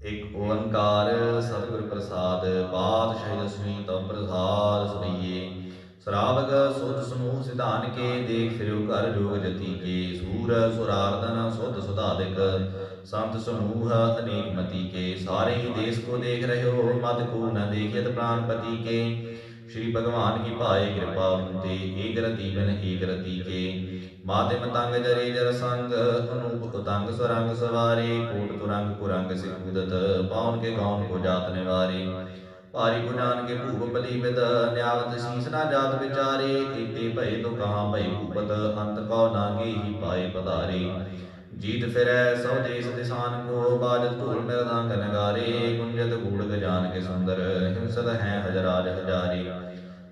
ਇਕ ਓੰਕਾਰ ਸਤਿਗੁਰ ਪ੍ਰਸਾਦ ਪਾਤਸ਼ਾਹੀ ਦਸਵੀਂ ਤਉ ਪ੍ਰਸਾਦ ਸੁਣੀਏ। ਸਰਾਵਗ ਸੁਧ ਸਮੂਹ ਸਿਧਾਨ ਕੇ, ਦੇਖ ਫਿਰਿਓ ਘਰ ਜੋਗ ਜਤੀ ਕੇ। ਸੂਰ ਸੁਰਾਰਦਨ ਸੁਧ ਸੁਧਾਦਿਕ, ਸੰਤ ਸਮੂਹ ਅਨੇਕ ਮਤੀ ਕੇ। ਸਾਰੇ ਹੀ ਦੇਸ ਕੋ ਦੇਖ ਰਹੇ ਹੋ, ਮਤ ਕੋ ਨ ਦੇਖਿਤ ਪ੍ਰਾਨਪਤੀ ਕੇ। ਸ਼੍ਰੀ ਭਗਵਾਨ ਕੀ ਭਾਏ ਕਿਰਪਾ ਹੁੰਤੇ ਏਕ ਰਤੀ ਬਿਨ ਏਕ ਰਤੀ ਕੇ। ਮਾਤੇ ਮਤੰਗ ਜਰੇ ਜਰ ਸੰਗ, ਅਨੂਪ ਉਤੰਗ ਸਰੰਗ ਸਵਾਰੇ, ਕੋਟ ਤੁਰੰਗ ਕੁਰੰਗ ਸਿਕੂਦਤ ਪਾਉਨ ਕੇ ਗਾਉਨ ਕੋ ਜਾਤ ਨਿਵਾਰੇ। ਭਾਰੀ ਕੋ ਕੇ ਭੂਪ ਬਲੀ ਨਿਆਵਤ ਸੀਸ ਨਾ ਜਾਤ ਵਿਚਾਰੇ। ਏਤੇ ਭਏ ਤੋ ਕਹਾਂ ਭਈ ਭੂਪਤ, ਅੰਤ ਕੋ ਨਾਗੇ ਹੀ ਪਾਏ ਪਧਾਰੇ। ਜੀਤ ਫਿਰੈ ਸਭ ਦੇਸ ਦਿਸਾਨ ਕੋ, ਬਾਜਤ ਧੂਲ ਮਿਰਦਾਂਗ ਨਗਾਰੇ ਗੁੰਜਤ ਗੂੜ ਗਜਾਨ ਕੇ ਸੁੰਦਰ, ਹਿੰਸਤ ਹੈ ਹਜਰਾਜ ਹਜਾਰੇ।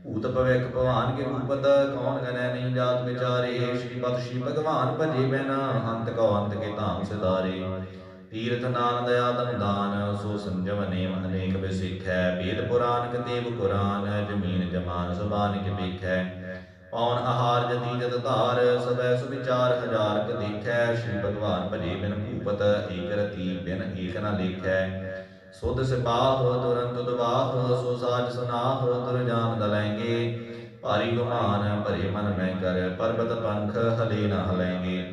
ਭੂਤ ਭਵਿਖ ਭਵਾਨ ਕੇ ਰੂਪਤ ਕੌਣ ਗਨੈ ਨਹੀਂ ਜਾਤ ਵਿਚਾਰੇ? ਸ਼੍ਰੀ ਪਤ ਸ਼੍ਰੀ ਭਗਵਾਨ ਭਜੇ ਬਿਨ ਅੰਤ ਕੋ ਅੰਤ ਕੇ ਧਾਮ ਸਿਦਾਰੇ ਤੀਰਥ ਨਾਨ ਦਇਆ ਦਾਨ, ਸੋ ਸੰਜਮ ਨੇਮ ਅਨੇਕ ਵਿਸਿਖੈ। ਵੇਦ ਪੁਰਾਨ ਕਤੇਬ ਕੁਰਾਨ, ਜਮੀਨ ਜਮਾਨ ਸੁਬਾਨ ਕੇ ਵੇਖੈ। ਪੌਣ ਆਹਾਰ ਜਤੀ ਜਤ ਧਾਰ ਸਬੈ ਸੁਵਿਚਾਰ ਹਜ਼ਾਰ ਕ ਦੇਖੈ। ਸ਼੍ਰੀ ਭਗਵਾਨ ਭਜੇ ਬਿਨ ਭੂਪਤ, ਏਕ ਰਤੀ ਬਿਨ ਏਕ ਨਾ ਲੇਖੈ। ਸੁਧ ਸਿਪਾਹ ਤੁਰੰਤ ਦਵਾਹ ਸੋ ਸਾਜ ਸੁਨਾਹ ਤੁਰ ਜਾਨ ਦਲੈਂਗੇ। ਭਾਰੀ ਗੁਮਾਨ ਭਰੇ ਮਨ ਮੈਂ ਕਰ, ਪਰਬਤ ਪੰਖ ਹਲੇ ਨ ਹਲੈਂਗੇ।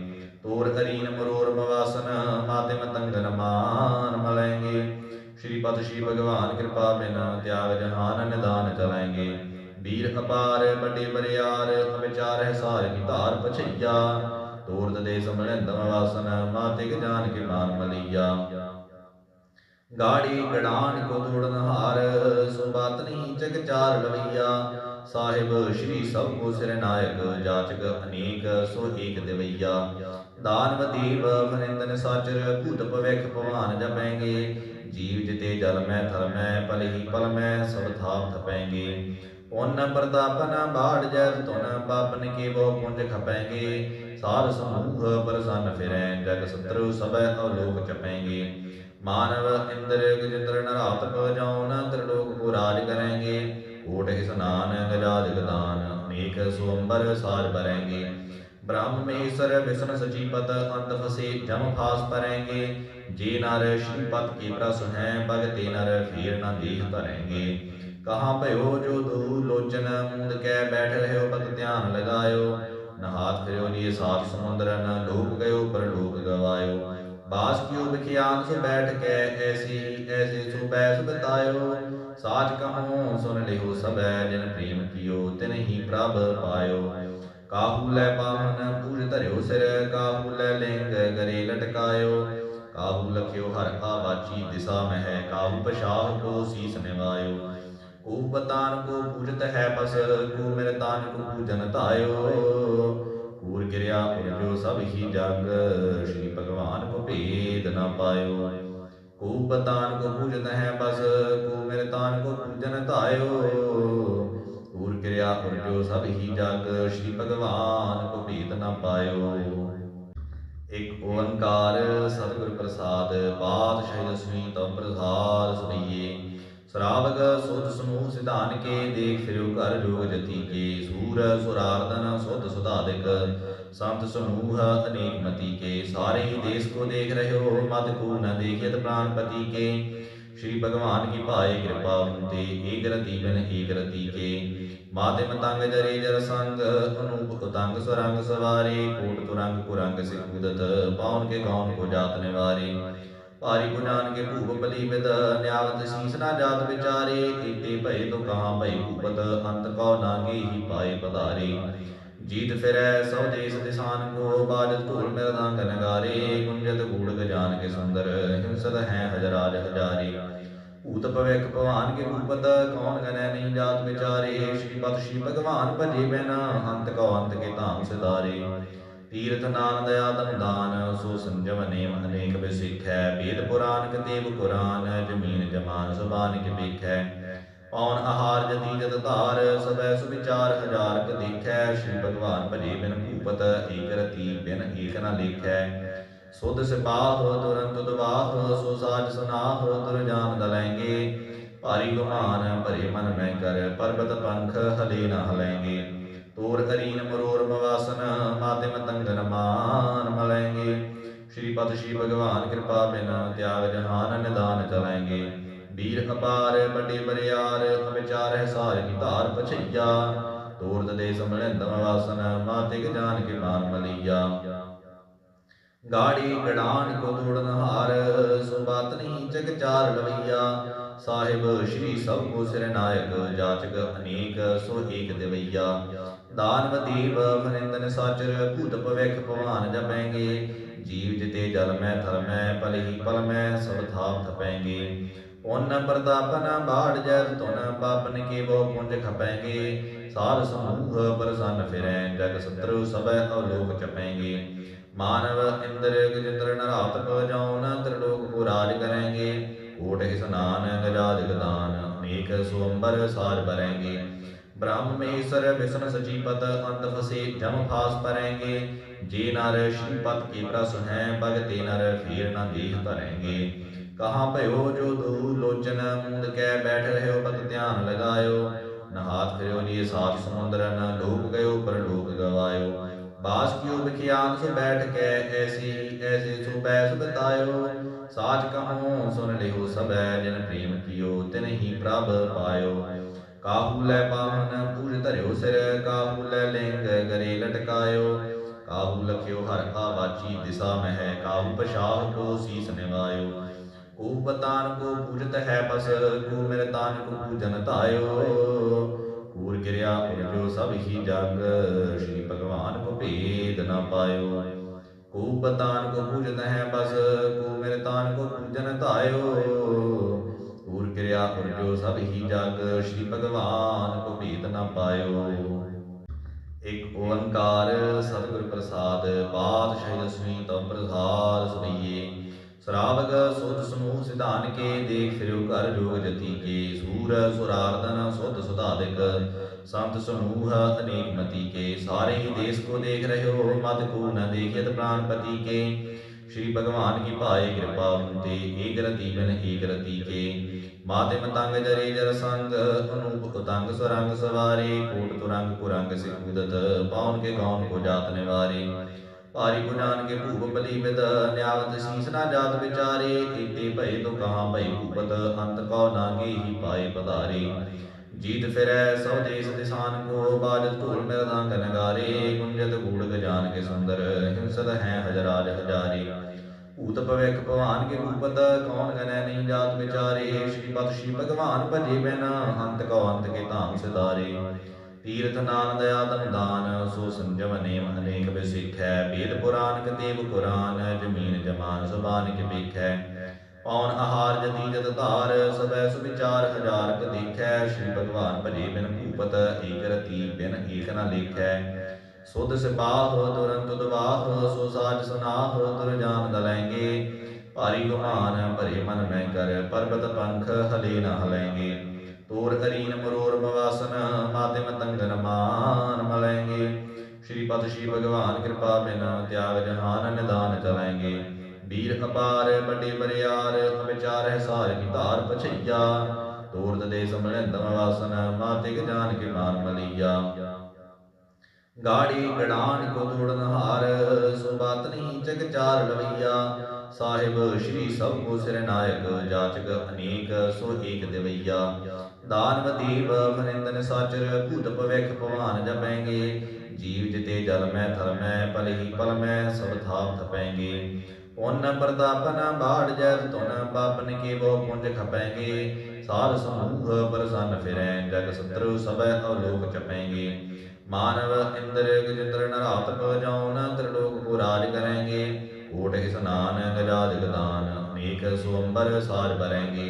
ਤੋਰ ਕਰੀਨ ਮਰੋਰ ਮਵਾਸਨ ਮਾਤੇ ਮਤੰਗਨ ਮਾਨ ਮਲੈਂਗੇ। ਸ਼੍ਰੀ ਪਤ ਸ਼੍ਰੀ ਭਗਵਾਨ ਕਿਰਪਾ ਬਿਨ ਤਿਆਗ ਜਹਾਨ ਨਿਦਾਨ ਚਲਾਂਗੇ। ਵੀਰ ਅਪਾਰ ਵੱਡੇ ਬਰਿਆਰ ਵਿਚਾਰ ਹੈ ਸਾਰ ਕੀ ਧਾਰ ਪਛਈਆ। ਤੋਰ ਦੇ ਸਮਲੰਦ ਵਾਸਨ ਮਾਤੇ ਜਾਨ ਕੇ ਮਾਨ ਮਲੀਆ। ਗਾੜੀ ਗੜਾਨ ਕੋ ਤੋੜਨ ਹਾਰ ਸੋ ਨਹੀਂ ਜਗ ਚਾਰ ਲਵਈਆ। ਸਾਹਿਬ ਸ਼੍ਰੀ ਸਭ ਕੋ ਸਿਰ ਨਾਇਕ, ਜਾਚਕ ਅਨੇਕ, ਸੋ ਏਕ ਦਿਵਈਆ। ਦਾਨਵ ਦੇਵ ਫਰਿੰਦਨ ਸਾਚਰ, ਭੂਤ ਭਵਿਖ ਭਵਾਨ ਜਪੈਂਗੇ। ਜੀਵ ਜਿਤੇ ਜਲ ਮੈਂ ਥਲ ਮੈਂ ਪਲ ਹੀ ਪਲ ਮੈਂ, ਸਭ ਥਾਪ ਥਪੈਂਗੇ। ਪੁੰਨ ਪ੍ਰਤਾਪਨ, ਬਾੜ ਜੈ ਤੁਨ ਪਾਪਨ ਕੇ ਬਹੁ ਪੁੰਜ ਖਪੈਂਗੇ। ਸਾਧ ਸਮੂਹ, ਪਰਸਨ ਫਿਰੈ, ਜਗ ਸਤਰੂ ਸਭੈ ਅਵਲੋਕ ਚਪੈਂਗੇ ਮਾਨਵ ਇੰਦਰ ਗਜਿੰਦਰ ਨਰਾਤ ਕ ਜਾਉਨ ਤ੍ਰਿਲੋਕ ਕੋ ਰਾਜ ਕਰੈਂਗੇ ਓਟ ਇਸਨਾਨ ਗਜਾਦ ਗਦਾਨ ਅਨੇਕ ਸੁਅੰਬਰ ਸਾਜ ਬਰੈਂਗੇ ਬ੍ਰਹਮ ਮਹੇਸ਼ਰ ਵਿਸ਼ਨ ਸਚੀਪਤ ਅੰਤ ਫਸੇ ਜਮ ਫਾਸ ਪਰੈਂਗੇ ਜੇ ਨਰ ਸ਼੍ਰੀਪਤ ਕੀ ਪ੍ਰਸ ਹੈ ਭਗਤੇ ਨਰ ਫੇਰ ਨਾ ਦੇਖ ਧਰੈਂਗੇ ਕਹਾਂ ਭਇਓ ਜੋ ਦੂ ਲੋਚਨ ਮੂੰਦ ਕੈ ਬੈਠ ਰਹਿਓ ਭਗਤ ਧਿਆਨ ਲਗਾਇਓ ਨਹਾਤ ਫਿਰਿਓ ਜੀ ਸਾਤ ਸਮੁੰਦਰ ਨ ਲੋਕ ਗਇਓ ਪਰ ਲੋਕ ਗਵਾਇਓ ਬਾਸ ਕਿਉ ਵਿਖਿਆਨ ਸੋ ਬੈਠ ਕੇ ਐਸੀ, ਐਸੇ ਸੋ ਬੈਸ ਬਤਾਇਓ ਸਾਚ ਕਹੂੰ, ਸੁਨ ਲਿਓ ਸਬੈ ਜਿਨ ਪ੍ਰੇਮ ਕੀਓ, ਤਿਨ ਹੀ ਪ੍ਰਭ ਪਾਇਓ। ਕਾਹੂ ਲੈ ਪਾਵਨ ਪੂਜ ਧਰਿਓ ਸਿਰ, ਕਾਹੂ ਲੈ ਲਿੰਗ ਗਰੇ ਲਟਕਾਇਓ। ਕਾਹੂ ਲਖਿਓ ਹਰ ਆਵਾਚੀ ਦਿਸਾ ਮਹਿ, ਕਾਹੂ ਪਛਾਹ ਕੋ ਸੀਸ ਨਿਵਾਇਓ। ਕੋ ਬਤਾਨ ਕੋ ਪੂਜਤ ਹੈ ਬਸ ਕੋ ਮੇਰੇ ਤਾਨ ਕੋ ਪੂਜਨ ਧਾਇਓ। ਕੂਰ ਗਿਰਿਆ ਜੋ ਸਭ ਹੀ ਜਗ। ਸ਼੍ਰੀ ਭਗਵਾਨ ਕੋ ਭੇਦ ਨਾ ਪਾਇਓ। ਕੋ ਬਤਾਨ ਕੋ ਪੂਜਤ ਹੈ ਬਸ, ਕੋ ਮੇਰੇ ਤਾਨ ਕੋ ਪੂਜਨ ਧਾਇਓ। ਪੂਰ ਕਿਰਿਆ ਜੋ ਸਭ ਹੀ ਜਗ। ਸ਼੍ਰੀ ਭਗਵਾਨ ਕੋ ਭੇਦ ਨਾ ਪਾਇਓ। ਇਕ ਓੰਕਾਰ ਸਤਿਗੁਰ ਪ੍ਰਸਾਦ ਪਾਤਸ਼ਾਹੀ ਦਸਵੀਂ ਤਉ ਪ੍ਰਸਾਦ ਸੁਣੀਏ। ਸਰਾਵਗ ਸੁਧ ਸਮੂਹ ਸਿਧਾਨ ਕੇ ਦੇਖ ਫਿਰਿਓ ਘਰ ਜੋਗ ਜਤੀ ਕੇ, ਸੂਰ ਸੁਰਾਰਦਨ ਸੁਧ ਸੁਧਾਦਿਕ, ਸੰਤ ਸਮੂਹ ਅਨੇਕ ਮਤੀ ਕੇ, ਸਾਰੇ ਹੀ ਦੇਸ ਕੋ ਦੇਖ ਰਹਿਓ ਮਦ ਕੋ ਨ ਦੇਖਿਤ ਪ੍ਰਾਨਪਤੀ ਕੇ। ਸ਼੍ਰੀ ਭਗਵਾਨ ਕੀ ਭਾਏ ਕਿਰਪਾ ਹੁੰਤੇ ਏਕ ਰਤੀ ਬਿਨ ਏਕ ਰਤੀ ਕੇ। ਮਾਤੇ ਮਤੰਗ ਜਰੇ ਜਰ ਸੰਗ, ਅਨੂਪ ਉਤੰਗ ਸਰੰਗ ਸਵਾਰੇ, ਕੋਟ ਤੁਰੰਗ ਕੁਰੰਗ ਸਿਕੂਦਤ ਪਾਉਨ ਕੇ ਗਾਉਨ ਕੋ ਜਾਤ ਨਿਵਾਰੇ। ਭਾਰੀ ਕੋ ਭੂਪ ਬਲੀ ਨਿਆਵਤ ਸੀਸ ਨਾ ਜਾਤ ਵਿਚਾਰੇ ਏਤੇ ਭਏ ਤੋ ਕਹਾਂ ਭਈ ਭੂਪਤ, ਅੰਤ ਕੋ ਨਾਗੇ ਹੀ ਪਾਏ ਪਧਾਰੇ। ਜੀਤ ਫਿਰੈ ਸਭ ਦੇਸ ਦਿਸਾਨ ਕੋ, ਬਾਜਤ ਧੂਲ ਮਿਰਦਾਂਗ ਨਗਾਰੇ ਗੁੰਜਤ ਗੂੜ ਗਜਾਨ ਕੇ ਸੁੰਦਰ, ਹਿੰਸਤ ਹੈ ਹਜਰਾਜ ਹਜਾਰੇ। ਭੂਤ ਭਵਿਖ ਭਵਾਨ ਕੇ ਰੂਪਤ, ਕੌਣ ਗਨੈ ਨਹੀਂ ਜਾਤ ਵਿਚਾਰੇ ਸ਼੍ਰੀ ਪਤ ਸ਼੍ਰੀ ਭਗਵਾਨ ਭਜੇ ਬੈਨਾ, ਅੰਤ ਕੋ ਅੰਤ ਕੇ ਧਾਮ ਸਿਦਾਰੇ ਤੀਰਥ ਨਾਨ ਦਇਆ ਤਨ ਦਾਨ, ਸੋ ਸੰਜਮ ਨੇਮ ਅਨੇਕ ਵਿਸਿਖੈ ਵੇਦ ਪੁਰਾਨ ਕਤੇਬ ਕੁਰਾਨ ਜਮੀਨ ਜਮਾਨ ਸੁਬਾਨ ਕੇ ਵੇਖੈ। ਪੌਣ ਆਹਾਰ ਜਤੀ ਜਤ ਧਾਰ ਸਬੈ ਸੁਵਿਚਾਰ ਹਜ਼ਾਰ ਕ ਦੇਖੈ। ਸ਼੍ਰੀ ਭਗਵਾਨ ਭਜੇ ਬਿਨ ਭੂਪਤ, ਏਕ ਰਤੀ ਬਿਨ ਏਕ ਨ ਲੇਖੈ। ਸੁਧ ਸਿਪਾਹ, ਤੁਰੰਤ ਦਵਾਹ ਸੋ ਸਾਜ ਸੁਨਾਹ, ਤੁਰ ਜਾਨ ਦਲੈਂਗੇ ਭਾਰੀ ਗੁਮਾਨ ਭਰੇ ਮਨ ਮੈਂ ਕਰ, ਪਰਬਤ ਪੰਖ ਹਲੇ ਨ ਹਲੈਂਗੇ। ਤੋਰ ਅਰੀਨ ਮਰੋਰ ਮਵਾਸਨ ਮਾਤਿਮ ਤੰਗਨ ਮਾਨ ਮਲੈਂਗੇ। ਸ਼੍ਰੀ ਪਤ ਸ਼੍ਰੀ ਭਗਵਾਨ ਕਿਰਪਾ ਬਿਨ ਤਿਆਗ ਜਹਾਨ ਨਿਦਾਨ ਚਲੈਂਗੇ। ਵੀਰ ਅਪਾਰ ਵੱਡੇ ਬਰਿਆਰ ਵਿਚਾਰ ਹੈ ਸਾਰ ਕੀ ਧਾਰ ਪਛਈਆ। ਤੋਰਤ ਦੇ ਸਮਣੇ ਦਮਵਾਸਨ ਮਾਤਿਕ ਜਾਨ ਕੇ ਮਾਨ ਮਲਈਆ ਗਾੜੀ ਗੜਾਨ ਕੋ ਤੋੜਨ ਸੁਬਾਤ ਨਹੀਂ ਜਗ ਚਾਰ ਲਵਈਆ। ਸਾਹਿਬ ਸ਼੍ਰੀ ਸਭ ਕੋ ਸਿਰ ਨਾਇਕ, ਜਾਚਕ ਅਨੇਕ, ਸੋ ਏਕ ਦਿਵਈਆ। ਦਾਨਵ ਦੇਵ ਫਨਿੰਦਨ ਸਾਚਰ, ਭੂਤ ਭਵਿਖ ਭਵਾਨ ਜਪੈਂਗੇ। ਜੀਵ ਜਿਤੇ ਜਲ ਮੈਂ ਥਲ ਮੈਂ ਪਲ ਪਲ ਮੈਂ, ਸਭ ਥਾਪ ਥਪੈਂਗੇ। ਉਨ ਪ੍ਰਤਾਪਨ ਬਾੜ ਜੈ ਤੁਨ ਪਾਪਨ ਕੇ ਬੋ ਪੁੰਜ ਖਪੈਂਗੇ। ਸਾਧ ਸਮੂਹ ਪ੍ਰਸੰਨ ਫਿਰੈ, ਜਗ ਸਤਰੂ ਸਭੈ ਅਲੋਕ ਚਪੈਂਗੇ ਮਾਨਵ ਇੰਦਰ ਗਜਿੰਦਰ ਨਰਾਤ ਕੋ ਜਾਉਨ, ਤ੍ਰਿਲੋਕ ਕੋ ਰਾਜ ਕਰੇਂਗੇ। ਓਟ ਇਸਨਾਨ ਗਜਾਦ ਗਦਾਨ ਅਨੇਕ ਸੁਅੰਬਰ ਸਾਰ ਬਰੇਂਗੇ ਬ੍ਰਹਮ ਮਹੇਸ਼ਰ ਵਿਸ਼ਨ ਸਚੀਪਤ ਅੰਤ ਫਸੇ, ਜਮ ਫਾਸ ਪਰੇਂਗੇ ਜੇ ਨਰ ਸ਼੍ਰੀਪਤ ਕੀ ਪ੍ਰਸ ਹੈ ਭਗਤੇ ਨਰ ਫੀਰ ਨ ਦੇਹ ਧਰੇਂਗੇ। ਕਹਾਂ ਭਇਓ ਜੋ ਦੂ ਲੋਚਨ ਮੁੰਦ ਕੈ ਬੈਠ ਰਹਿਓ ਪਤ ਧਿਆਨ ਲਗਾਇਓ। ਨਹਾਤ ਫਿਰਿਓ ਜੀ ਸਾਤ ਸਮੁੰਦਰਨ ਲੋਕ ਗਇਓ ਪਰ ਲੋਕ ਗਵਾਇਓ। ਬਾਸ ਕਿਉ ਬਖਿਆਨ ਸੋ ਬੈਠ ਕੇ, ਐਸੀ ਐਸੇ ਸੋ ਬੈਸ ਬਤਾਇਓ ਸਾਚ ਕਹੂੰ ਸੁਨ ਲਿਓ ਸਬੈ ਜਿਨ ਪ੍ਰੇਮ ਕੀਓ, ਤਿਨ ਹੀ ਪ੍ਰਭ ਪਾਇਓ। ਕਾਹੂ ਲੈ ਪਾਵਨ ਪੂਜ ਧਰਿਓ ਸਿਰ ਕਾਹੂ ਲੈ ਲਿੰਗ ਗਰੇ ਲਟਕਾਇਓ। ਕਾਹੂ ਲਖਿਓ ਹਰ ਆਵਾਚੀ ਦਿਸ਼ਾ ਮਹਿ, ਕਾਹੂ ਪਛਾਹ ਕੋ ਸੀਸ ਨਿਵਾਇਓ। ਕੋ ਬਤਾਨ ਕੋ ਪੂਜਤ ਹੈ ਬਸ, ਕੋ ਮੇਰੇ ਤਾਨ ਕੋ ਪੂਜਨ ਧਾਇਓ। ਕੂਰ ਗਿਰਿਆ ਉਰਜੋ ਸਭ ਹੀ ਜਗ, ਸ਼੍ਰੀ ਭਗਵਾਨ ਕੋ ਭੇਦ ਨਾ ਪਾਇਓ। ਕੋ ਬਤਾਨ ਕੋ ਪੂਜਤ ਹੈ ਬਸ, ਕੋ ਮੇਰੇ ਤਾਨ ਕੋ ਪੂਜਨ ਧਾਇਓ। ਕੂਰ ਗਿਰਿਆ ਉਰਜੋ ਸਭ ਹੀ ਜਗ, ਸ਼੍ਰੀ ਭਗਵਾਨ ਕੋ ਭੇਦ ਨਾ ਪਾਇਓ। ਇਕ ਓੰਕਾਰ ਸਤਿਗੁਰ ਪ੍ਰਸਾਦ, ਪਾਤਸ਼ਾਹੀ ਦਸਵੀਂ ਤਵ ਪ੍ਰਸਾਦ ਸੁਣੀਏ। ਸਰਾਵਗ ਸੁਧ ਸਮੂਹ ਸਿਧਾਨ ਕੇ ਦੇਖ ਫਿਰਿਓ ਘਰ ਜੋਗ ਜਤੀ ਕੇ ਸੂਰ ਸੁਰਾਰਦਨ ਸੁਧ ਸੁਧਾਦਿਕ ਸੰਤ ਸਮੂਹ ਅਨੇਕ ਮਤੀ ਕੇ ਸਾਰੇ ਹੀ ਦੇਸ ਕੋ ਦੇਖ ਰਹੇ ਹੋ, ਮਤ ਕੋ ਨ ਦੇਖਿਤ ਪ੍ਰਾਨਪਤੀ ਕੇ श्री भगवान की पाए कृपा उनते एक रति बिन एक रति के माते मतंग जरे जर संग अनूप उतंग स्वरंग सवारे कोट तुरंग कुरंग से कूदत पाउन के गौन को जात निवारे पारी गुजान के भूप बलि विद न्यावत शीस ना जात विचारे एते भय तो कहाँ भय भूपत अंत कौ नागे ही पाए पधारे जीत फिरै सब देश दिसान को बाजत ढोल मृदंग नगारे गुंजत गूढ़ गजान के सुंदर हिंसत हैं हजराज हजारे ਭੂਤ ਭਵਿਕ ਭਵਾਨ ਕੇ ਰੂਪਤ ਕੌਣ ਕਨੈ ਨਹੀਂ ਜਾਤ ਵਿਚਾਰੇ? ਸ਼੍ਰੀ ਪਤ ਸ਼੍ਰੀ ਭਗਵਾਨ ਭਜੇ ਬੈਨਾ ਹੰਤ ਕੋ ਅੰਤ ਕੇ ਧਾਮ ਸਿਦਾਰੇ ਤੀਰਥ ਨਾਨ ਦਇਆ ਦਾਨ, ਸੋ ਸੰਜਮ ਅਨੇਕ ਬਿਸਿਖੈ ਵੇਦ ਪੁਰਾਨ ਕਤੇਬ ਕੁਰਾਨ ਜਮੀਨ ਜਮਾਨ ਸੁਬਾਨ ਕੇ ਵੇਖੈ। ਪੌਣ ਆਹਾਰ ਜਤੀ ਜਤ ਧਾਰ ਸਬੈ ਸੁਵਿਚਾਰ ਹਜ਼ਾਰ ਕ ਦੇਖੈ। ਸ਼੍ਰੀ ਭਗਵਾਨ ਭਜੇ ਬਿਨ ਭੂਪਤ, ਏਕ ਰਤੀ ਬਿਨ ਏਕ ਨਾ ਲੇਖੈ। ਸੁਧ ਸਿਪਾਹ ਤੁਰੰਤ ਦਵਾਹ ਸੋ ਸਾਜ ਸੁਨਾਹ, ਤੁਰ ਜਾਨ ਦਲੈਂਗੇ। ਭਾਰੀ ਗੁਮਾਨ ਭਰੇ ਮਨ ਮੈਂ ਕਰ, ਪਰਬਤ ਪੰਖ ਹਲੇ ਨ ਹਲੈਂਗੇ। ਤੋਰ ਅਰੀਨ ਮਰੋਰ ਮਵਾਸਨ ਮਾਧਿਮ ਤੰਗਨ ਮਾਨ ਮਲੈਂਗੇ। ਸ਼੍ਰੀ ਪਤ ਸ਼੍ਰੀ ਭਗਵਾਨ ਕਿਰਪਾ ਬਿਨ ਤਿਆਗ ਜਹਾਨ ਨਿਦਾਨ ਚਲੈਂਗੇ। ਵੀਰ ਅਪਾਰ, ਵੱਡੇ ਬਰਿਆਰ ਵਿਚਾਰ ਹੈ ਸਾਰ ਕੀ ਧਾਰ ਪਛਈਆ। ਤੋਰਤ ਦੇ ਸਮਲਿੰਦਮ ਵਾਸਨ ਮਾਤਿਕ ਜਾਨ ਕੇ ਮਾਨ ਮਲੀਆ। ਗਾੜੀ ਗੜਾਨ ਕੋ ਤੋੜਨ ਹਾਰ ਸੋ ਜਗ ਚਾਰ ਲਵਈਆ। ਸਾਹਿਬ ਸ਼੍ਰੀ ਸਭ ਕੋ ਸਿਰ ਨਾਇਕ, ਜਾਚਕ ਅਨੇਕ, ਸੋ ਏਕ ਦਿਵਈਆ। ਦਾਨਵ ਦੇਵ ਫਨਿੰਦਨ ਸਾਚਰ, ਭੂਤ ਭਵਿਖ ਭਵਾਨ ਜਪੈਂਗੇ। ਜੀਵ ਜਿਤੇ ਜਲ ਮੈਂ ਥਲ ਮੈਂ ਪਲ ਹੀ ਪਲ ਮੈਂ, ਸਭ ਥਾਪ ਥਪੈਂਗੇ। ਉਨ ਪ੍ਰਤਾਪਨ ਬਾੜ ਜੈ ਤੁਨ ਪਾਪਨ ਕੇ ਬੋ ਪੁੰਜ ਖਪੈਂਗੇ। ਸਾਧ ਸਮੂਹ ਪ੍ਰਸੰਨ ਫਿਰੈ, ਜਗ ਸਤਰੂ ਸਭੈ ਅਵਲੋਕ ਚਪੈਂਗੇ ਮਾਨਵ ਇੰਦਰ ਗਜਿੰਦਰ ਨਰਾਤ ਕੋ ਜਾਉਨ ਤ੍ਰਿਲੋਕ ਕੋ ਰਾਜ ਕਰੇਂਗੇ ਓਟ ਇਸਨਾਨ ਗਜਾਦ ਗਦਾਨ ਅਨੇਕ ਸੁਅੰਬਰ ਸਾਰ ਬਰੇਂਗੇ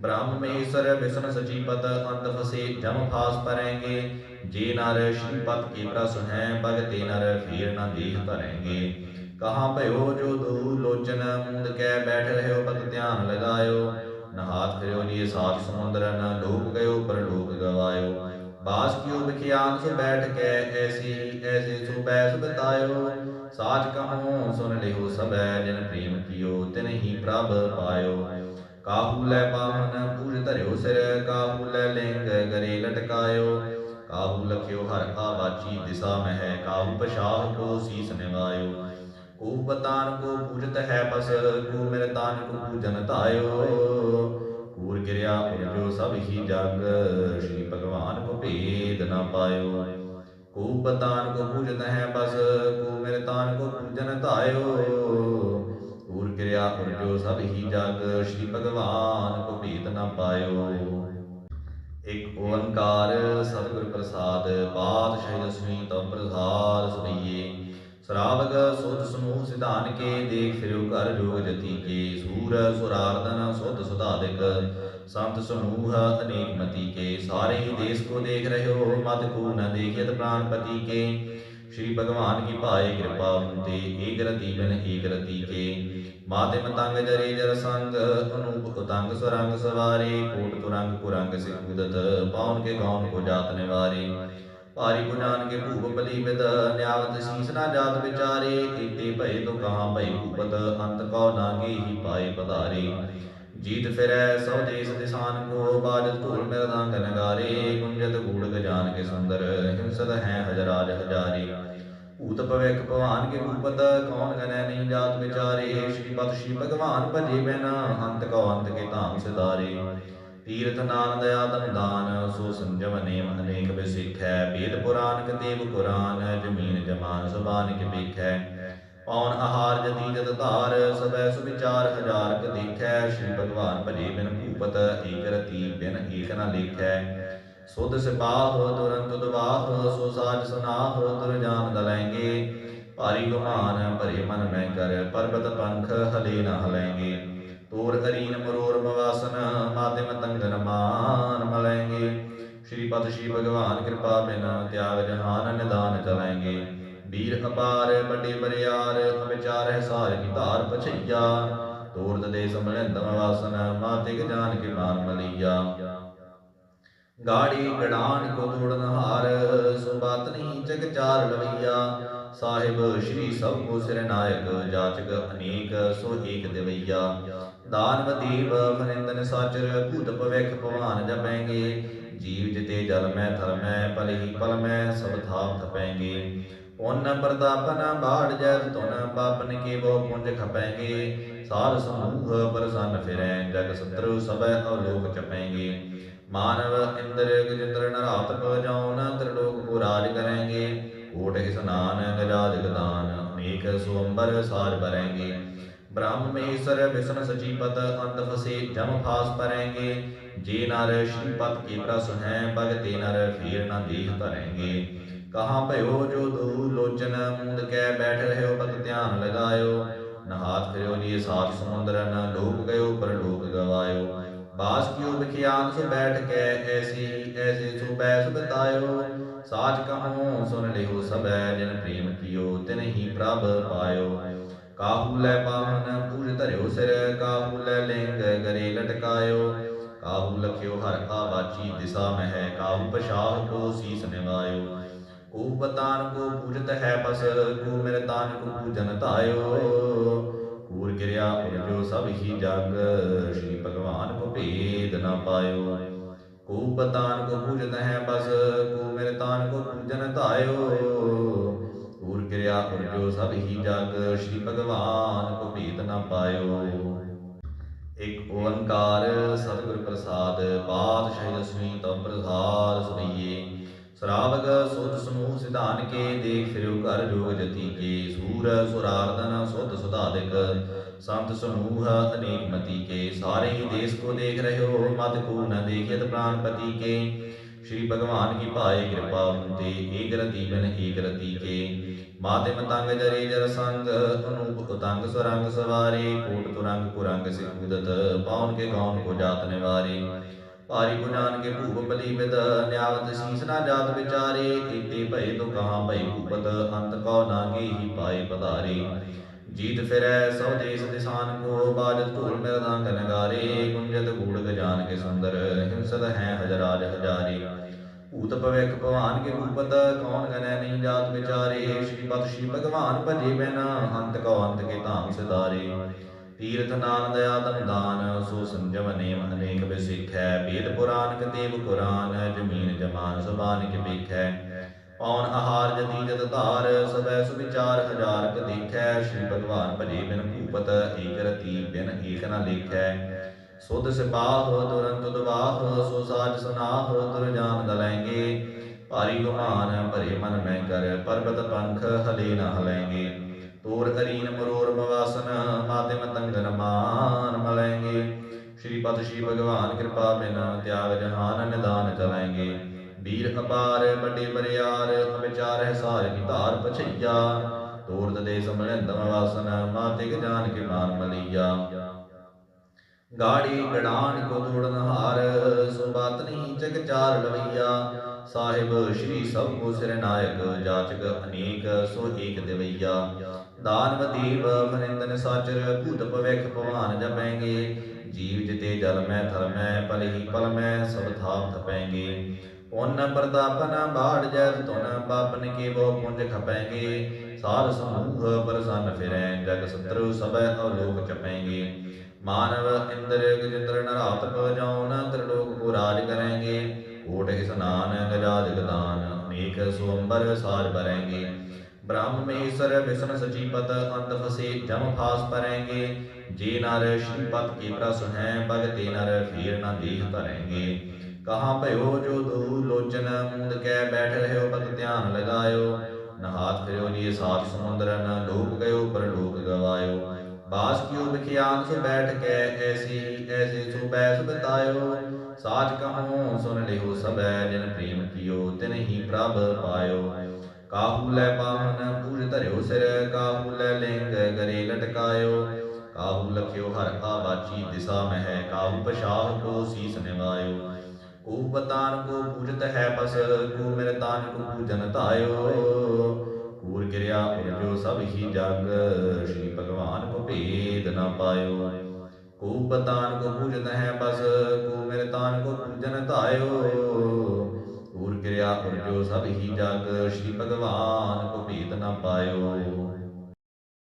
ਬ੍ਰਹਮ ਮਹੇਸ਼ਰ ਵਿਸ਼ਨ ਸਚੀਪਤ ਅੰਤ ਫਸੇ ਜਮ ਫਾਸ ਪਰੇਂਗੇ ਜੇ ਨਰ ਸ਼੍ਰੀਪਤ ਕੀ ਪ੍ਰਸ ਹੈ, ਭਗਤੇ ਨਰ ਫੀਰ ਨ ਦੇਹ ਧਰੇਂਗੇ। ਕਹਾਂ ਭਇਓ ਜੋ ਦੂ ਲੋਚਨ, ਮੁੰਦ ਕੈ ਬੈਠ ਰਹਿਓ ਪਤ ਧਿਆਨ ਲਗਾਇਓ। ਨਹਾਤ ਫਿਰਿਓ ਜੀ ਸਾਤ ਨਾ ਲੋਕ ਗਇਓ ਪਰ ਲੋਕ ਗਵਾਇਓ। ਬਾਸ ਕਿਉ ਬਖਿਆਨ ਸੋ ਬੈਠ ਕੇ ਐਸੀ ਐਸੇ ਸੋ ਬੈਸ ਬਤਾਇਓ ਸਾਚ ਕਹੂੰ ਸੁਨ ਲਿਓ ਸਬੈ ਜਿਨ ਪ੍ਰੇਮ ਕੀਓ ਤਿਨ ਹੀ ਪ੍ਰਭ ਪਾਇਓ। ਕਾਹੂ ਲੈ ਪਾਵਨ ਪੂਜ ਧਰਿਓ ਸਿਰ, ਕਾਹੂ ਲੈ ਲਿੰਗ ਗਰੇ ਲਟਕਾਇਓ। ਕਾਹੂ ਲਖਿਓ ਹਰ ਆਵਾਚੀ ਦਿਸ਼ਾ ਮਹਿ, ਕਾਹੂ ਪਛਾਹ ਕੋ ਸੀਸ ਨਿਵਾਇਓ। ਕੂਪਤਾਨ ਕੋ ਪੂਜਤ ਹੈ ਬਸ, ਕੂ ਮੇਰੇ ਤਾਨ ਕੋ ਪੂਜਨ ਧਾਇਓ। ਕੂਰ ਗਿਰਿਆ ਜੋ ਸਭ ਹੀ ਜਗ, ਸ਼੍ਰੀ ਭਗਵਾਨ ਕੋ ਭੇਦ ਨਾ ਪਾਇਓ। ਕੂਪਤਾਨ ਕੋ ਪੂਜਤ ਹੈ ਬਸ, ਕੂ ਮੇਰੇ ਤਾਨ ਕੋ ਪੂਜਨ ਧਾਇਓ। ਕੂਰ ਗਿਰਿਆ ਜੋ ਸਭ ਹੀ ਜਗ, ਸ਼੍ਰੀ ਭਗਵਾਨ ਕੋ ਭੇਦ ਨਾ ਪਾਇਓ। ਇਕ ਓੰਕਾਰ ਸਤਿਗੁਰ ਪ੍ਰਸਾਦ, ਪਾਤਸ਼ਾਹੀ ਦਸਵੀਂ ਤਵ ਪ੍ਰਸਾਦ ਸੁਣੀਏ। ਸਰਾਵਗ ਸੁਧ ਸਮੂਹ ਸਿਧਾਨ ਕੇ ਦੇਖ ਫਿਰਿਓ ਕਰ ਜੋਗ ਜਤੀ ਕੇ। ਸੂਰ ਸੁਰਾਰਦਨ ਸੁਧ ਸੁਧਾਦਿਕ ਸੰਤ ਸਮੂਹ ਅਨੇਕ ਮਤੀ ਕੇ। ਸਾਰੇ ਹੀ ਦੇਸ ਕੋ ਦੇਖ ਰਹਿਓ ਮਤ ਕੋ ਨ ਦੇਖਿਤ ਪ੍ਰਾਨਪਤੀ ਕੇ। ਸ਼੍ਰੀ ਭਗਵਾਨ ਕੀ ਭਾਏ ਕਿਰਪਾ ਹੁੰਤੇ ਏਕ ਰਤੀ ਬਿਨ ਏਕ ਰਤੀ ਕੇ। ਮਾਤੇ ਮਤੰਗ ਜਰੇ ਜਰ ਸੰਗ, ਅਨੂਪ ਉਤੰਗ ਸੁਰੰਗ ਸਵਾਰੇ। ਕੋਟ ਤੁਰੰਗ ਕੁਰੰਗ ਸਿਕੁਦਤ ਪਾਉਨ ਕੇ ਗਾਉਨ ਕੋ ਜਾਤ ਨਿਵਾਰੇ। ਭਾਰੀ ਕੋ ਕੇ ਭੂਪ ਬਲੀ ਨਿਆਵਤ ਸੀਸ ਨਾ ਜਾਤ ਵਿਚਾਰੇ ਏਤੇ ਭਏ ਤੋ ਕਹਾਂ ਭਈ ਭੂਪਤ, ਅੰਤ ਕੋ ਨਾਗੇ ਹੀ ਪਾਏ ਪਧਾਰੇ। ਜੀਤ ਫਿਰੈ ਸਭ ਦੇਸ ਦਿਸਾਨ ਕੋ, ਬਾਜਤ ਧੂਲ ਮਿਰਦਾਂਗ ਨਗਾਰੇ ਗੁੰਜਤ ਗੂੜ ਜਾਨ ਕੇ ਸੁੰਦਰ, ਹਿੰਸਤ ਹੈ ਹਜਰਾਜ ਹਜਾਰੇ। ਭੂਤ ਭਵਿਖ ਭਵਾਨ ਕੇ ਰੂਪਤ ਕੌਣ ਗਨੈ ਨਹੀਂ ਜਾਤ ਵਿਚਾਰੇ ਸ਼੍ਰੀ ਪਤ ਸ਼੍ਰੀ ਭਗਵਾਨ ਭਜੇ ਬਿਨ, ਅੰਤ ਕੋ ਅੰਤ ਕੇ ਧਾਮ ਸਿਦਾਰੇ ਤੀਰਥ ਨਾਨ ਦਇਆ ਦਾਨ, ਸੋ ਸੰਜਮ ਨੇਮ ਅਨੇਕ ਵਿਸਿਖੈ ਵੇਦ ਪੁਰਾਨ ਕਤੇਬ ਕੁਰਾਨ ਜਮੀਨ ਜਮਾਨ ਸੁਬਾਨ ਕੇ ਵੇਖੈ। ਪੌਣ ਆਹਾਰ ਜਤੀ ਜਤ ਧਾਰ ਸਬੈ ਸੁਵਿਚਾਰ ਹਜ਼ਾਰ ਕ ਦੇਖੈ। ਸ਼੍ਰੀ ਭਗਵਾਨ ਭਜੇ ਬਿਨ ਭੂਪਤ, ਏਕ ਰਤੀ ਬਿਨ ਏਕ ਨ ਲੇਖੈ। ਸੁਧ ਸਿਪਾਹ, ਤੁਰੰਤ ਦਵਾਹ ਸੋ ਸਾਜ ਸੁਨਾਹ, ਤੁਰ ਜਾਨ ਦਲੈਂਗੇ। ਭਾਰੀ ਗੁਮਾਨ ਭਰੇ ਮਨ ਮੈਂ ਕਰ, ਪਰਬਤ ਪੰਖ ਹਲੇ ਨ ਹਲੈਂਗੇ। ਤੋਰ ਅਰੀਨ ਮਰੋਰ ਮਵਾਸਨ ਮਾਧਿਮ ਤੰਗਨ ਮਲੈਂਗੇ ਸ਼੍ਰੀ ਪਤ ਸ਼੍ਰੀ ਭਗਵਾਨ ਕਿਰਪਾ ਬਿਨ ਤਿਆਗ ਜਹਾਨ ਨਿਦਾਨ ਚਲੈਂਗੇ ਵੀਰ ਅਪਾਰ ਵੱਡੇ ਬਰਿਆਰ ਵਿਚਾਰ ਹੈ ਸਾਰ ਕੀ ਧਾਰ ਪਛਈਆ ਤੋਰਤ ਦੇ ਸਮਲੰਦਮ ਵਾਸਨ ਮਾਤਿਕ ਜਾਨ ਕੇ ਮਾਨ ਮਲੀਆ ਗਾੜੀ ਗੜਾਨ ਕੋ ਤੋੜਨ ਹਾਰ ਸੋ ਨਹੀਂ ਜਗ ਚਾਰ ਲਵਈਆ ਸਾਹਿਬ ਸ਼੍ਰੀ ਸਭ ਕੋ ਸਿਰ ਨਾਇਕ ਜਾਚਕ ਅਨੇਕ ਸੋ ਏਕ ਦਿਵਈਆ ਦਾਨਵ ਦੇਵ ਫਰਿੰਦਨ ਸਾਚਰ, ਭੂਤ ਭਵਿਖ ਭਵਾਨ ਜਪੈਂਗੇ। ਜੀਵ ਜਿਤੇ ਜਲ ਮੈਂ, ਥਲ ਮੈਂ ਪਲ ਹੀ ਪਲ ਮੈਂ, ਸਭ ਥਾਪ ਥਪੈਂਗੇ। ਪੁੰਨ ਪ੍ਰਤਾਪਨ ਬਾੜ ਜੈ ਤੁਨ ਪਾਪਨ ਕੇ ਬੋ ਪੁੰਜ ਖਪੈਂਗੇ। ਸਾਧ ਸਮੂਹ ਪਰਸਨ ਫਿਰੈ, ਜਗ ਸਤਰ ਸਭੈ ਅਲੋਕ ਚਪੈਂਗੇ ਮਾਨਵ ਇੰਦਰ ਗਜਿੰਦਰ ਨਰਾਤ ਪਜਾਉਨ ਤ੍ਰਿਲੋਕ ਕੋ ਰਾਜ ਕਰੈਂਗੇ ਓਟ ਇਸਨਾਨ ਗਜਾ ਜਗਦਾਨ ਅਨੇਕ ਸੁਅੰਬਰ ਸਾਜ ਬਰੈਂਗੇ ਬ੍ਰਹਮ ਮੇਸਰ ਵਿਸ਼ਨ ਸਚੀਪਤ ਅੰਤ ਫਸੇ, ਜਮ ਫਾਸ ਪਰੈਂਗੇ ਜੇ ਨਰ ਸ਼੍ਰੀਪਤ ਕੀ ਪ੍ਰਸ ਹੈ ਭਗਤੇ ਨਰ ਫੇਰ ਨਾ ਦੇਖ ਧਰੈਂਗੇ ਕਹਾਂ ਭਇਓ ਜੋ ਦੂ ਲੋਚਨ, ਮੂੰਦ ਕੈ ਬੈਠ ਰਹਿਓ ਪਤ ਧਿਆਨ ਲਗਾਇਓ। ਨਹਾਤ ਫਿਰਿਓ ਜੀ ਸਾਤ ਸਮੁੰਦਰ, ਨ ਲੋਕ ਗਇਓ ਪਰ ਲੋਕ ਗਵਾਇਓ। ਬਾਸ ਕਿਉ ਵਿਖਿਆਨ ਸੋ ਬੈਠ ਕੇ ਐਸੀ, ਐਸੇ ਸੋ ਬੈਸ ਬਤਾਇਓ ਸਾਚ ਕਹੂੰ, ਸੁਨ ਲਿਓ ਸਬੈ ਜਿਨ ਪ੍ਰੇਮ ਕੀਓ, ਤਿਨ ਹੀ ਪ੍ਰਭ ਪਾਇਓ। ਕਾਹੂ ਲੈ ਪਾਵਨ ਪੂਜ ਧਰਿਓ ਸਿਰ, ਕਾਹੂ ਲੈ ਲਿੰਗ ਗਰੇ ਲਟਕਾਇਓ। ਕਾਹੂ ਲਖਿਓ ਹਰ ਆਵਾਚੀ ਦਿਸਾ ਮਹਿ, ਕਾਹੂ ਪਛਾਹ ਕੋ ਸੀਸ ਨਿਵਾਇਓ। ਕੂਪਤਾਨ ਕੋ ਪੂਜਤ ਹੈ ਬਸ, ਕੂ ਮੇਰੇ ਤਾਨ ਕੋ ਪੂਜਨ ਧਾਇਓ। ਕੂਰ ਗਿਰਿਆ ਜੋ ਸਭ ਹੀ ਜਗ, ਸ਼੍ਰੀ ਭਗਵਾਨ ਕੋ ਭੇਦ ਨਾ ਪਾਇਓ। ਕੂਪਤਾਨ ਕੋ ਪੂਜਤ ਹੈ ਬਸ, ਕੋ ਮੇਰੇ ਤਾਨ ਕੋ ਪੂਜਨ ਧਾਇਓ। ਕੂਰ ਗਿਰਿਆ ਜੋ ਸਭ ਹੀ ਜਗ, ਸ਼੍ਰੀ ਭਗਵਾਨ ਕੋ ਭੇਦ ਨਾ ਪਾਇਓ। ਇਕ ਓੰਕਾਰ ਸਤਿਗੁਰ ਪ੍ਰਸਾਦ ਪਾਤਸ਼ਾਹੀ ਦਸਵੀਂ ਤਵ ਪ੍ਰਸਾਦ ਸੁਣੀਏ। ਸਰਾਵਗ ਸੁਧ ਸਮੂਹ ਸਿਧਾਨ ਕੇ ਦੇਖ ਫਿਰਿਓ ਕਰ ਜੋਗ ਜਤੀ ਕੇ ਸੂਰ ਸੁਰਾਰਦਨ ਸੁਧ ਸੁਧਾਦਿਕ, ਸੰਤ ਸਮੂਹ ਅਨੇਕ ਮਤੀ ਕੇ ਸਾਰੇ ਹੀ ਦੇਸ ਕੋ ਦੇਖ ਰਹੇ ਹੋ, ਮਤ ਕੋ ਨ ਦੇਖਿਤ ਪ੍ਰਾਨਪਤੀ ਕੇ ਸ਼੍ਰੀ ਭਗਵਾਨ ਕੀ ਭਾਏ ਕਿਰਪਾ ਹੁੰਤੇ ਏਕ ਰਤੀ ਬਿਨ ਏਕ ਰਤੀ ਕੇ ਮਾਤੇ ਮਤੰਗ ਜਰੇ ਜਰ ਸੰਗ, ਅਨੂਪ ਉਤੰਗ ਸੁਰੰਗ ਸਵਾਰੇ। ਕੋਟ ਤੁਰੰਗ ਕੁਰੰਗ ਸਿਕੁਦਤ ਪਾਉਨ ਕੇ ਗਾਉਨ ਕੋ ਜਾਤ ਨਿਵਾਰੇ। ਭਾਰੀ ਕੋ ਕੇ ਭੂਪ ਬਲੀ ਨਿਆਵਤ ਸੀਸ ਨਾ ਜਾਤ ਵਿਚਾਰੇ। ਏਤੇ ਭਏ ਤੋ ਕਹਾਂ ਭਈ ਭੂਪਤ, ਅੰਤ ਕੋ ਨਾਗੇ ਹੀ ਪਾਏ ਪਧਾਰੇ। ਜੀਤ ਫਿਰੈ ਸਭ ਦੇਸ ਦਿਸਾਨ ਕੋ, ਬਾਜਤ ਧੂਲ ਮਿਰਦਾਂਗ ਨਗਾਰੇ ਗੁੰਜਤ ਗੂੜ ਗਜਾਨ ਕੇ ਸੁੰਦਰ ਹਿੰਸਤ ਹੈ ਹਜਰਾਜ ਹਜਾਰੇ। ਭੂਤ ਭਵਿਖ ਭਵਾਨ ਕੇ ਰੂਪਤ ਕੌਣ ਗਨੈ ਨਹੀਂ ਜਾਤ ਵਿਚਾਰੇ। ਸ਼੍ਰੀ ਪਤ ਸ਼੍ਰੀ ਭਗਵਾਨ ਭਜੇ ਬਿਨ ਅੰਤ ਕੋ ਅੰਤ ਕੇ ਧਾਮ ਸਿਦਾਰੇ ਤੀਰਥ ਨਾਨ ਦਇਆ ਤਨ ਦਾਨ, ਸੋ ਸੰਜਮ ਨੇਮ ਅਨੇਕ ਵਿਸਿਖੈ। ਵੇਦ ਪੁਰਾਨ ਕਤੇਬ ਕੁਰਾਨ ਜਮੀਨ ਜਮਾਨ ਸੁਬਾਨ ਕੇ ਵੇਖੈ। ਪੌਣ ਆਹਾਰ ਜਤੀ ਜਤ ਧਾਰ ਸਬੈ ਸੁਵਿਚਾਰ ਹਜ਼ਾਰ ਕ ਦੇਖੈ। ਸ਼੍ਰੀ ਭਗਵਾਨ ਭਜੇ ਬਿਨ ਭੂਪਤ, ਏਕ ਰਤੀ ਬਿਨ ਏਕ ਨ ਲੇਖੈ। ਸੁਧ ਸਿਪਾਹ, ਤੁਰੰਤ ਦੁਬਾਹ ਸੋ ਸਾਜ ਸੁਨਾਹ, ਤੁਰ ਜਾਨ ਦਲੈਂਗੇ ਭਾਰੀ ਗੁਮਾਨ ਭਰੇ ਮਨ ਮੈਂ ਕਰ, ਪਰਬਤ ਪੰਖ ਹਲੇ ਨ ਹਲੈਂਗੇ। ਤੋਰ ਅਰੀਨ ਮਰੋਰ ਮਵਾਸਨ ਮਾਧਿਮ ਤੰਗਨ ਮਾਨ ਮਲੈਂਗੇ। ਸ਼੍ਰੀ ਪਤ ਸ਼੍ਰੀ ਭਗਵਾਨ ਕਿਰਪਾ ਬਿਨ ਤਿਆਗ ਜਹਾਨ ਨਿਦਾਨ ਚਲੈਂਗੇ। ਵੀਰ ਅਪਾਰ, ਵੱਡੇ ਬਰਿਆਰ ਵਿਚਾਰ ਹੈ ਸਾਰੇ ਕੀ ਧਾਰ ਪਛਈਆ। ਤੋਰਤ ਦੇ ਸਮਲੰਦਮ ਵਾਸਨ ਮਾਤਿਕ ਜਾਨ ਕੇ ਮਾਨ ਮਲੀਆ। ਗਾੜੀ ਗੜਾਨ ਕੋ ਤੋੜਨ ਹਾਰ ਸੋ ਨਹੀਂ ਜਗ ਚਾਰ ਲਵਈਆ। ਸਾਹਿਬ ਸ਼੍ਰੀ ਸਭ ਕੋ ਸਿਰ ਨਾਇਕ, ਜਾਚਕ ਅਨੇਕ, ਸੋ ਏਕ ਦਿਵਈਆ। ਦਾਨਵ ਦੇਵ ਫਰਿੰਦਨ ਸਾਚਰ, ਭੂਤ ਭਵਿਖ ਭਵਾਨ ਜਪੈਂਗੇ। ਜੀਵ ਜਿਤੇ ਜਲ ਮੈਂ ਥਲ ਮੈਂ ਪਲ ਹੀ ਪਲ ਮੈਂ, ਸਭ ਥਾਪ ਥਪੈਂਗੇ। ਪੁੰਨ ਪ੍ਰਤਾਪਨ ਬਾੜ ਜੈ ਤੁਨ ਪਾਪਨ ਕੇ ਬਹੁ ਪੁੰਜ ਖਪੈਂਗੇ। ਸਾਧ ਸਮੂਹ ਪ੍ਰਸੰਨ ਫਿਰੈ, ਜਗ ਸਤਰੂ ਸਭੈ ਅਲੋਕ ਚਪੈਂਗੇ ਮਾਨਵ ਇੰਦਰ ਗਜਿੰਦਰ ਨਰਾਤ ਕੋ ਜਾਉਨ ਤ੍ਰਿਲੋਕ ਕੋ ਰਾਜ ਕਰੈਂਗੇ। ਓਟ ਇਸਨਾਨ ਗਜਾਦ ਗਦਾਨ, ਅਨੇਕ ਸੁਅੰਬਰ ਸਾਜ ਬਰੈਂਗੇ ਬ੍ਰਹਮ ਮਹੇਸ਼ਰ ਵਿਸ਼ਨ ਸਚੀਪਤ ਅੰਤ ਫਸੇ ਜਮ ਫਾਸ ਪਰੈਂਗੇ ਜੇ ਨਰ ਸ਼੍ਰੀਪਤ ਕੀ ਪ੍ਰਸ ਹੈ ਭਗਤੇ ਨਰ ਫੀਰ ਨਾ ਦੇਹ ਧਰੈਂਗੇ। ਕਹਾਂ ਭਇਓ ਜੋ ਦੂ ਲੋਚਨ, ਮੁੰਦ ਕੈ ਬੈਠ ਰਹਿਓ ਪਤ ਧਿਆਨ ਲਗਾਇਓ। ਨਹਾਤ ਫਿਰਿਓ ਜੀ ਸਾਤ ਸਮੁੰਦਰਨ ਲੋਕ ਗਇਓ ਪਰ ਲੋਕ ਗਵਾਇਓ। ਬਾਸ ਕਿਉ ਵਿਖਿਆਨ ਸੋ ਬੈਠ ਕੇ ਐਸੀ, ਐਸੇ ਸੋ ਬੈਸ ਬਤਾਇਓ ਸਾਚ ਕਹੂੰ ਸੁਨ ਲਿਓ ਸਬੈ ਜਿਨ ਪ੍ਰੇਮ ਕੀਓ, ਤਿਨ ਹੀ ਪ੍ਰਭ ਪਾਇਓ। ਕਾਹੂ ਲੈ ਪਾਵਨ ਪੂਜ ਧਰਿਓ ਸਿਰ, ਕਾਹੂ ਲੈ ਲਿੰਗ ਗਰੇ ਲਟਕਾਇਓ। ਕਾਹੂ ਲਖਿਓ ਹਰ ਆਵਾਚੀ ਦਿਸਾ ਮਹਿ, ਕਾਹੂ ਪਛਾਹ ਕੋ ਸੀਸ ਨਿਵਾਇਓ। ਕੋ ਬਤਾਨ ਕੋ ਪੂਜਤ ਹੈ ਬਸ ਕੋ ਮੇਰੇ ਤਾਨ ਕੋ ਪੂਜਨ ਧਾਇਓ। ਕੂਰ ਕਿਰਿਆ ਉਰਜੋ ਸਭ ਹੀ ਜਗ। ਸ਼੍ਰੀ ਭਗਵਾਨ ਕੋ ਭੇਦ ਨਾ ਪਾਇਓ। ਕੋ ਬਤਾਨ ਕੋ ਪੂਜਤ ਹੈ ਬਸ, ਕੋ ਮੇਰੇ ਤਾਨ ਕੋ ਪੂਜਨ ਧਾਇਓ। ਕੂਰ ਕਿਰਿਆ ਉਰਜੋ ਸਭ ਹੀ ਜਗ। ਸ਼੍ਰੀ ਭਗਵਾਨ ਕੋ ਭੇਦ ਨਾ ਪਾਇਓ।